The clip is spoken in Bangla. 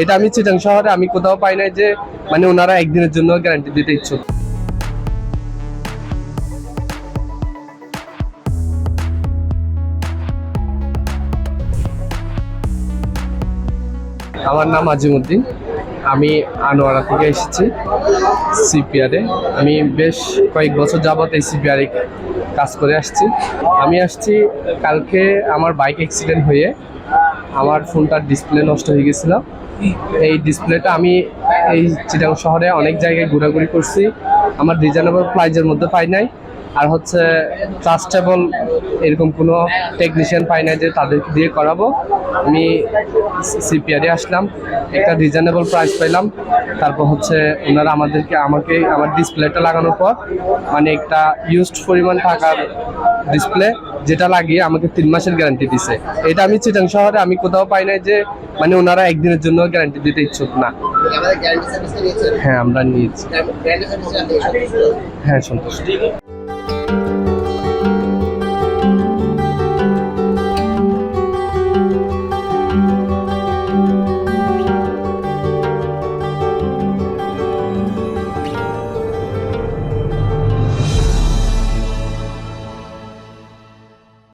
এটা আমি চিটাং শহরে, আমি কোথাও পাই নাই যে মানে ওনারা একদিনের জন্য গ্যারান্টি দিতে ইচ্ছুক। আমার নাম আজিমুদ্দিন। আমি আনোয়ারা থেকে এসেছি সিপিআরে আমি বেশ কয়েক বছর যাবত এই সিপিআরে কাজ করে আসছি। আমি আসছি কালকে আমার বাইক অ্যাক্সিডেন্ট হয়ে আমার ফোনটার ডিসপ্লে নষ্ট হয়ে গেছিল। এই ডিসপ্লেটা আমি এই চিটাং শহরে অনেক জায়গায় ঘোরাঘুরি করছি। আমার রিজনেবল প্রাইজের মধ্যে পাই নাই। আর হচ্ছে ট্রাস্টেবল এরকম কোনো টেকনিশিয়ান পাই না যে তাদেরকে দিয়ে করাবো। আমি সিপিআরে আসলাম একটা রিজনেবল প্রাইস পেলাম তারপর হচ্ছে ওনারা আমাদেরকে আমাকে আমার ডিসপ্লেটা লাগানোর পর মানে একটা ইউজড পরিমাণ টাকার ডিসপ্লে যেটা লাগিয়ে আমাকে তিন মাসের গ্যারান্টি দিছে। এটা আমি চিটাং শহরে আমি কোথাও পাই নাই যে মানে ওনারা একদিনের জন্য গ্যারান্টি দিতে ইচ্ছুক না। হ্যাঁ আমরা নিয়েছি। হ্যাঁ সন্তুষ্ট you